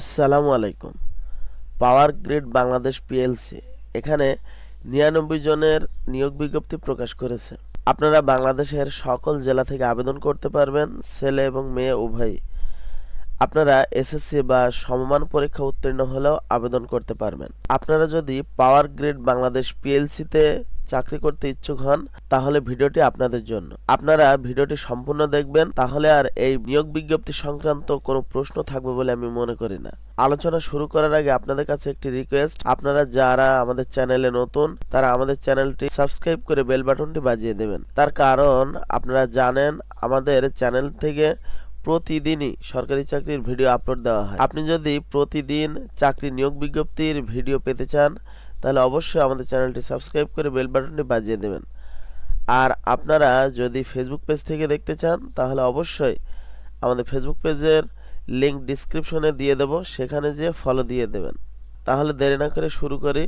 আসসালামু আলাইকুম। Power grid Bangladesh PLC, এখানে নিরানব্বই জনের নিয়োগ বিজ্ঞপ্তি প্রকাশ করেছে। আপনারা বাংলাদেশের সকল জেলা থেকে আবেদন করতে পারবেন, ছেলে এবং মেয়ে উভয়ই। আপনারা এসএসসি বা সমমান পরীক্ষা উত্তীর্ণ হলেও আবেদন করতে পারবেন। আপনারা যদি পাওয়ার গ্রিড বাংলাদেশ পিএলসিতে চাকরি করতে ইচ্ছুক হন, তাহলে ভিডিওটি আপনাদের জন্য। আপনারা ভিডিওটি সম্পূর্ণ দেখবেন, তাহলে আর এই নিয়োগ বিজ্ঞপ্তি সংক্রান্ত কোনো প্রশ্ন থাকবে বলে আমি মনে করি না। আলোচনা শুরু করার আগে আপনাদের কাছে একটি রিকোয়েস্ট আপনারা যারা আমাদের চ্যানেলে নতুন, তারা আমাদের চ্যানেলটি সাবস্ক্রাইব করে বেল বাটনটি বাজিয়ে দেবেন। তার কারণ, আপনারা জানেন, আমাদের চ্যানেল থেকে প্রতিদিনই সরকারি চাকরির ভিডিও আপলোড দেওয়া হয়। আপনি যদি প্রতিদিন চাকরি নিয়োগ বিজ্ঞপ্তির ভিডিও পেতে চান তাহলে অবশ্যই আমাদের চ্যানেলটি সাবস্ক্রাইব করে বেল বাটনটি বাজিয়ে দেবেন। আর আপনারা যদি ফেসবুক পেজ থেকে দেখতে চান, তাহলে অবশ্যই আমাদের ফেসবুক পেজের লিঙ্ক ডিসক্রিপশনে দিয়ে দেব, সেখানে যেয়ে ফলো দিয়ে দেবেন। তাহলে দেরি না করে শুরু করি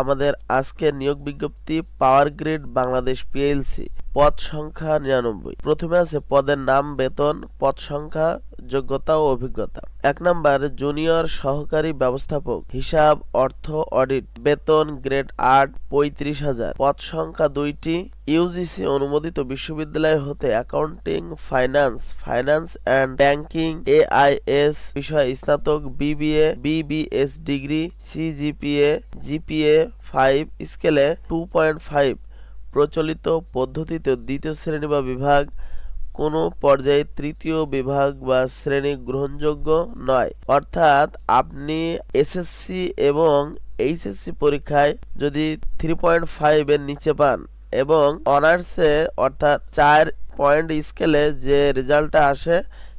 আমাদের আজকের নিয়োগ বিজ্ঞপ্তি পাওয়ার গ্রিড বাংলাদেশ পিএলসি পদ সংখ্যা নিরানব্বই। প্রথমে আছে পদের নাম, বেতন, পদ সংখ্যা যোগ্যতা ও অভিজ্ঞতা। এক নাম্বার, জুনিয়র সহকারী ব্যবস্থাপক। হিসাব, অর্থ, অডিট। বেতন, গ্রেড আট, পঁয়ত্রিশ হাজার। পদ সংখ্যা দুইটি। ইউজিসি অনুমোদিত বিশ্ববিদ্যালয় হতে accounting, finance finance and banking AIS বিষয়ে স্নাতক BBA BBS degree CGPA GPA five স্কেলে টু পয়েন্ট ফাইভ প্রচলিত পদ্ধতিতে দ্বিতীয় শ্রেণি বা বিভাগ কোনো পর্যায়ে তৃতীয় বিভাগ বা শ্রেণি গ্রহণযোগ্য নয়। অর্থাৎ আপনি এসএসসি এবং এইচএসসি পরীক্ষায় যদি থ্রি পয়েন্ট ফাইভের নিচে পান এবং অনার্সে অর্থাৎ চার পয়েন্ট স্কেলে যে রেজাল্টটা আসে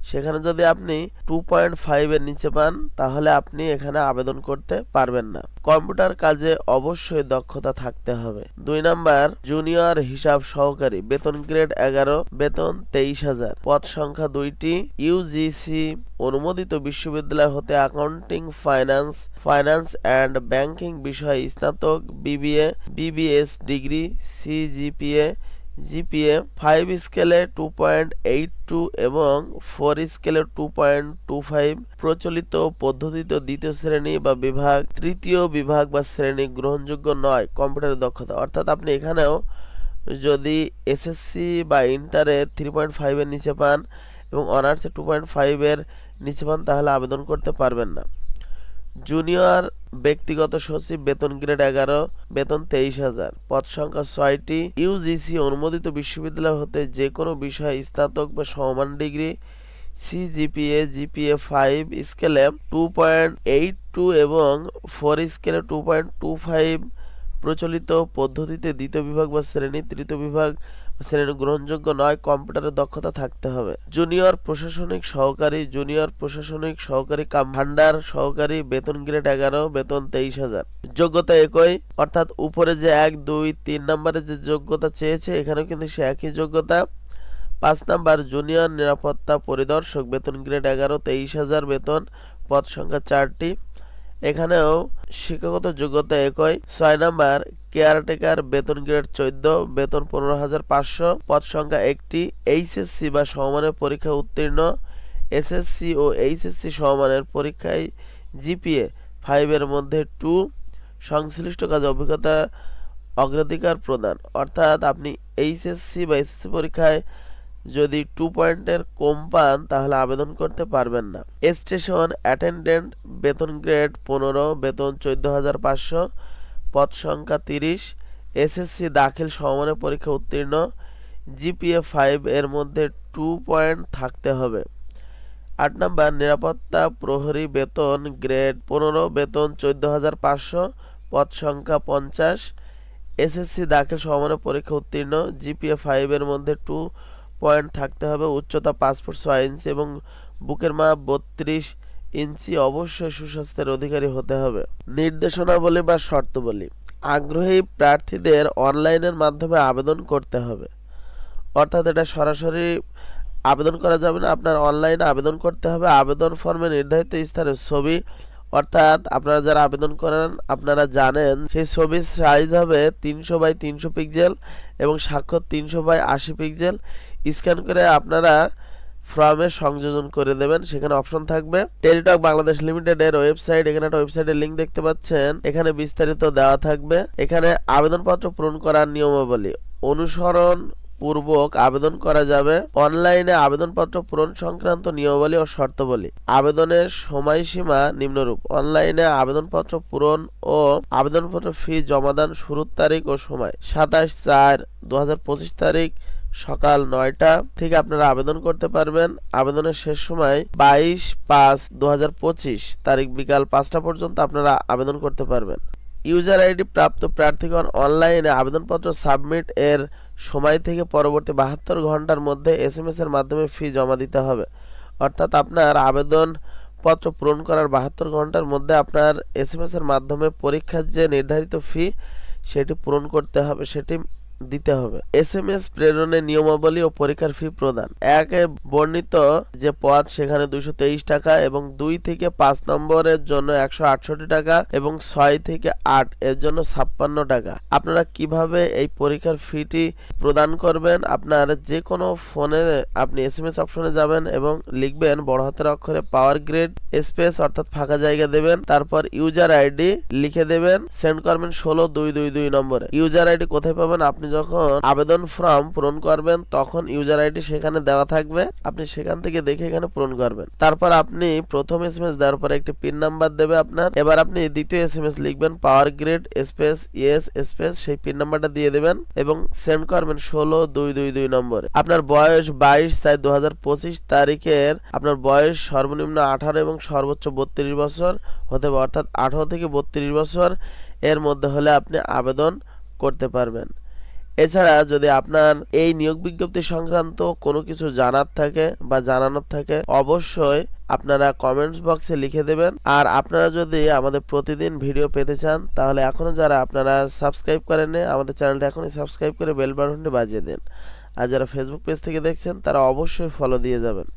সেখানে যদি আপনি টু পয়েন্ট ফাইভের নিচে পান, তাহলে আপনি এখানে আবেদন করতে পারবেন না। কম্পিউটার কাজে অবশ্যই দক্ষতা থাকতে হবে। দুই নাম্বার জুনিয়র হিসাব সহকারী, বেতন গ্রেড এগারো, বেতন তেইশ হাজার। পদ সংখ্যা দুইটি ইউজিসি অনুমোদিত বিশ্ববিদ্যালয় হতে accounting finance finance and banking বিষয়ে স্নাতক BBA BBS degree CGPA GPA five স্কেলে টু পয়েন্ট এইট টু এবং ফোর স্কেলে টু পয়েন্ট টু ফাইভ প্রচলিত পদ্ধতিতে দ্বিতীয় শ্রেণি বা বিভাগ, তৃতীয় বিভাগ বা শ্রেণি গ্রহণযোগ্য নয় কম্পিউটারের দক্ষতা। অর্থাৎ আপনি এখানেও যদি এসএসসি বা ইন্টারে থ্রি পয়েন্ট ফাইভের নিচে পান এবং অনার্সে টু পয়েন্ট ফাইভের নিচে পান, তাহলে আবেদন করতে পারবেন না। জুনিয়র ব্যক্তিগত সচিব, বেতন গ্রেড এগারো, বেতন তেইশ হাজার। পদ সংখ্যা ছয়টি। ইউজিসি অনুমোদিত বিশ্ববিদ্যালয় হতে যে কোনো বিষয়ে স্নাতক বা সমমান ডিগ্রি সিজিপিএ জিপিএ ফাইভ, স্কেলে টু পয়েন্ট এইট টু এবং ফোর স্কেলে টু পয়েন্ট টু ফাইভ প্রচলিত পদ্ধতিতে দ্বিতীয় বিভাগ বা শ্রেণি তৃতীয় বিভাগ শ্রেণি গ্রহণযোগ্য নয় কম্পিউটারের দক্ষতা থাকতে হবে। জুনিয়র প্রশাসনিক সহকারী, জুনিয়র প্রশাসনিক সহকারী কাম সহকারী, বেতন গ্রেড এগারো, বেতন তেইশ হাজার। যোগ্যতা একই, অর্থাৎ উপরে যে এক, দুই, তিন নম্বরে যে যোগ্যতা চেয়েছে, এখানেও কিন্তু সে একই যোগ্যতা। পাঁচ নাম্বার, জুনিয়র নিরাপত্তা পরিদর্শক, বেতন গ্রেড এগারো, তেইশ হাজার, বেতন পদ সংখ্যা চারটি। এখানেও শিক্ষাগত যোগ্যতা একই। ছয় নাম্বার কেয়ারটেকার, বেতন গ্রেড চোদ্দ, বেতন পনেরো হাজার পাঁচশো। পদ সংখ্যা একটি, এইচএসসি বা সমমানের পরীক্ষা উত্তীর্ণ। এসএসসি ও এইচএসসি সমমানের পরীক্ষায় জিপিএ ফাইভের মধ্যে টু সংশ্লিষ্ট কাজে অভিজ্ঞতা, অগ্রাধিকার প্রদান। অর্থাৎ আপনি এইচএসসি বা এসএসসি পরীক্ষায় যদি টু পয়েন্টের কম পান, তাহলে আবেদন করতে পারবেন না। স্টেশন অ্যাটেন্ডেন্ট, বেতন গ্রেড পনেরো, বেতন চোদ্দ হাজার পাঁচশো। পদ সংখ্যা তিরিশ এসএসসি দাখিল সমমানের পরীক্ষা উত্তীর্ণ জিপিএ ফাইভ এর মধ্যে টু পয়েন্ট থাকতে হবে। আট নম্বর, নিরাপত্তা প্রহরী বেতন গ্রেড পনেরো, বেতন চোদ্দ হাজার পাঁচশো, পদ সংখ্যা পঞ্চাশ এসএসসি দাখিল সমমানের পরীক্ষা উত্তীর্ণ জিপিএ ফাইভের মধ্যে টু পয়েন্ট থাকতে হবে, উচ্চতা পাসপোর্ট ছয় এবং বুকের মাপ বত্রিশ ইঞ্চি অবশ্যই সুস্বাস্থ্যের অধিকারী হতে হবে। নির্দেশনাবলী বা শর্তাবলী। আগ্রহী প্রার্থীদের অনলাইনের মাধ্যমে আবেদন করতে হবে। অর্থাৎ এটা সরাসরি আবেদন করা যাবে না, আপনার অনলাইনে আবেদন করতে হবে। আবেদন ফর্মে নির্ধারিত স্থানের ছবি, অর্থাৎ আপনারা যারা আবেদন করেন, আপনারা জানেন সেই ছবির সাইজ হবে তিনশো বাই তিনশো পিক্সেল এবং স্বাক্ষর তিনশো বাই আশি পিক্সেল স্ক্যান করে আপনারা ফর্মে সংযোজন করে দেবেন। সেখানে অপশন থাকবে টেলিটক বাংলাদেশ লিমিটেড এর ওয়েবসাইট এখানে একটা ওয়েবসাইটের লিংক দেখতে পাচ্ছেন। এখানে বিস্তারিত দেওয়া থাকবে। এখানে আবেদনপত্র পূরণ করার নিয়মাবলী। অনুসরণ পূর্বক আবেদন করা যাবে। অনলাইনে আবেদনপত্র পূরণ সংক্রান্ত নিয়মাবলী ও শর্তাবলী। আবেদনের সময়সীমা নিম্নরূপ। অনলাইনে আবেদনপত্র পূরণ ও আবেদনপত্র ফি জমাদান শুরুর তারিখ ও সময়। সাতাশ চার দু তারিখ সকাল নয়টা থেকে আপনারা আবেদন করতে পারবেন। আবেদনের শেষ সময় বাইশ পাঁচ দু তারিখ বিকাল পাঁচটা পর্যন্ত আপনারা আবেদন করতে পারবেন। ইউজার আইডি প্রাপ্ত প্রার্থীগণ অনলাইনে আবেদনপত্র সাবমিট এর সময় থেকে পরবর্তী বাহাত্তর ঘণ্টার মধ্যে এস এম এর মাধ্যমে ফি জমা দিতে হবে। অর্থাৎ আপনার আবেদন পত্র পূরণ করার বাহাত্তর ঘণ্টার মধ্যে আপনার এস এম এর মাধ্যমে পরীক্ষার যে নির্ধারিত ফি, সেটি পূরণ করতে হবে। সেটি দিতে হবে। এস এম এস প্রেরণের নিয়মাবলী ও পরীক্ষার ফি প্রদান। একে বর্ণিত যে পদ সেখানে দুইশো তেইশ টাকা এবং দুই থেকে পাঁচ নম্বরের জন্য একশো আটষট্টি টাকা এবং ছয় থেকে আট এর জন্য ছাপ্পান্ন টাকা। আপনারা কীভাবে এই পরীক্ষার ফিটি প্রদান করবেন? আপনার যে কোনো ফোনে আপনি এস এম এস অপশনে যাবেন এবং লিখবেন বড় হাতের অক্ষরে পাওয়ার গ্রেড, স্পেস অর্থাৎ ফাঁকা জায়গা দেবেন, তারপর ইউজার আইডি লিখে দেবেন, সেন্ড করবেন ষোলো দুই দুই দুই নম্বরে। ইউজার আইডি কোথায় পাবেন আপনি যখন আবেদন ফর্ম পূরণ করবেন, তখন ইউজার আইডি সেখানে দেওয়া থাকবে। আপনি সেখান থেকে দেখে এখানে পূরণ করবেন। তারপর আপনি প্রথম এস এম এস দেওয়ার পরে একটি পিন নাম্বার দেবে আপনার। এবার আপনি দ্বিতীয় এস এম এস লিখবেন power grid space yes space সেই পিন নাম্বারটা দিয়ে দেবেন এবং সেন্ড করবেন ষোলো দুই দুই দুই নম্বরে। আপনার বয়স বাইশ চার দু হাজার পঁচিশ তারিখের, আপনার বয়স সর্বনিম্ন আঠারো এবং সর্বোচ্চ বত্রিশ বছর হতে হবে অর্থাৎ আঠারো থেকে বত্রিশ বছর এর মধ্যে হলে আপনি আবেদন করতে পারবেন। এছাড়া যদি আপনার এই নিয়োগ বিজ্ঞপ্তি সংক্রান্ত কোনো কিছু জানার থাকে বা জানানোর থাকে, অবশ্যই আপনারা কমেন্টস বক্সে লিখে দেবেন। আর আপনারা যদি আমাদের প্রতিদিন ভিডিও পেতে চান, তাহলে এখনও যারা আপনারা সাবস্ক্রাইব করেননি, আমাদের চ্যানেলটা এখনই সাবস্ক্রাইব করে বেল বাটনটি বাজিয়ে দিন। আর যারা ফেসবুক পেজ থেকে দেখছেন, তারা অবশ্যই ফলো দিয়ে যাবেন।